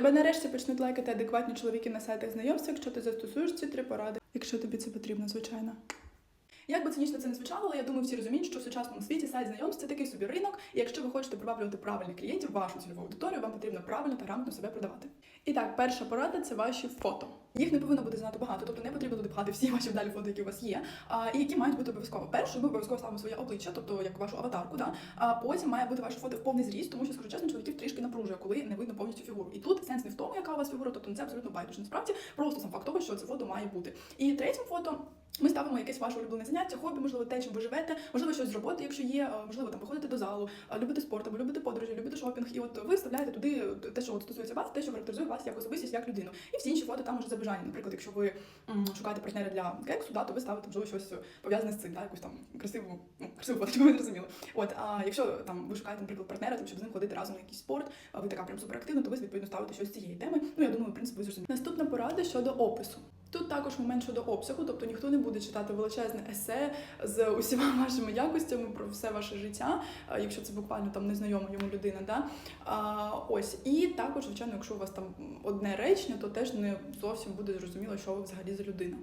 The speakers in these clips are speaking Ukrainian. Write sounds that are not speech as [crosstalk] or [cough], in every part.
Тебе нарешті почнуть лайкати адекватні чоловіки на сайтах знайомств, якщо ти застосуєш ці три поради, якщо тобі це потрібно, звичайно. Як би цинічно це не звучало, але я думаю, всі розуміють, що в сучасному світі сайт знайомств це такий собі ринок, і якщо ви хочете приваблювати правильних клієнтів, вашу цільову аудиторію, вам потрібно правильно та грамотно себе продавати. І так, перша порада це ваші фото. Їх не повинно бути занадто багато, тобто не потрібно туди всі ваші вдалі фото, які у вас є, і які мають бути обов'язково. Перше, ми обов'язково ставимо своє обличчя, тобто як вашу аватарку, да? а потім має бути ваше фото в повний зріст, тому що, скажу чесно, чоловіків трішки напружує, коли не видно повністю фігуру. І тут сенс не в тому, яка у вас фігура, тобто це абсолютно байдуже. Насправді просто сам факт того, що це фото має бути. І третім фото. Ми ставимо якесь ваше улюблене заняття, хобі, можливо, те, чим ви живете, можливо, щось з роботи, якщо є, е, можливо, там виходите до залу, е, любите спорт, або любите подорожі, любите шопінг, і от ви вставляєте туди те, що от стосується вас, те, що характеризує вас як особистість, як людину. І всі інші фото там уже за бажання. Наприклад, якщо ви шукаєте партнера для кексу, да, то ви ставите можливо щось пов'язане з цим, да, якусь там красиву, ну, красиву фоточку, [laughs] ви зрозуміли. От, а якщо там ви шукаєте, наприклад, партнера, там, щоб з ним ходити разом на якийсь спорт, а ви така прям суперактивна, то ви відповідно ставите щось з цієї теми. Ну я думаю, в принципі, ви зрозуміли. Наступна порада щодо опису. Тут також момент щодо обсягу, тобто ніхто не буде читати величезне есе з усіма [laughs] вашими якостями про все ваше життя, якщо це буквально там незнайома йому людина. Да? А, ось і також, звичайно, якщо у вас там одне речення, то теж не зовсім буде зрозуміло, що ви взагалі за людина.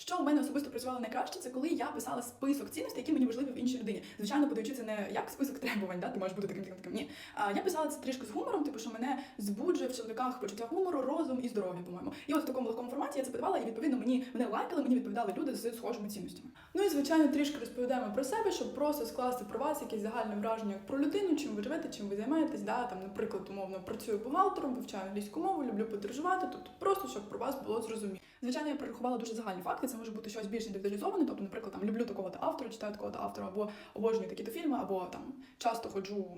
Що у мене особисто працювало найкраще, це коли я писала список цінностей, які мені важливі в іншій людині. Звичайно, подаючи це не як список требувань, да? ти маєш бути таким таким таким. Ні. А я писала це трішки з гумором, типу, що мене збуджує в чоловіках почуття гумору, розум і здоров'я, по-моєму. І от в такому легкому форматі я це подавала, і відповідно мені мене лайкали, мені відповідали люди з схожими цінностями. Ну і звичайно, трішки розповідаємо про себе, щоб просто скласти про вас якесь загальне враження про людину, чим ви живете, чим ви займаєтесь. Да? Там, наприклад, умовно працюю бухгалтером, вивчаю англійську мову, люблю подорожувати. Тобто просто щоб про вас було зрозуміло. Звичайно, я перерахувала дуже загальні факти. Це може бути щось більш індивідуалізоване. Тобто, наприклад, там люблю такого-то автора, читаю такого-то автора, або обожнюю такі-то фільми, або там часто ходжу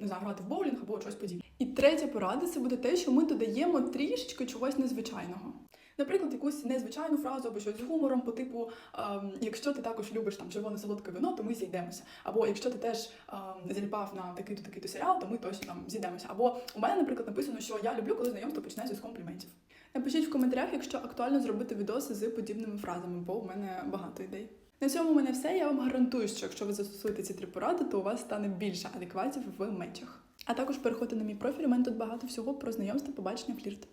не знаю, грати в боулінг або щось подібне. І третя порада це буде те, що ми додаємо трішечки чогось незвичайного. Наприклад, якусь незвичайну фразу або щось з гумором, по типу, ем, якщо ти також любиш там червоне солодке вино, то ми зійдемося. Або якщо ти теж ем, заліпав на такий-то такий-то серіал, то ми точно там зійдемося. Або у мене, наприклад, написано, що я люблю, коли знайомство починається з компліментів. Напишіть в коментарях, якщо актуально зробити відоси з подібними фразами, бо у мене багато ідей. На цьому у мене все. Я вам гарантую, що якщо ви застосуєте ці три поради, то у вас стане більше адекватів в мечах. А також переходьте на мій профіль. У мене тут багато всього про знайомство, побачення, флірт.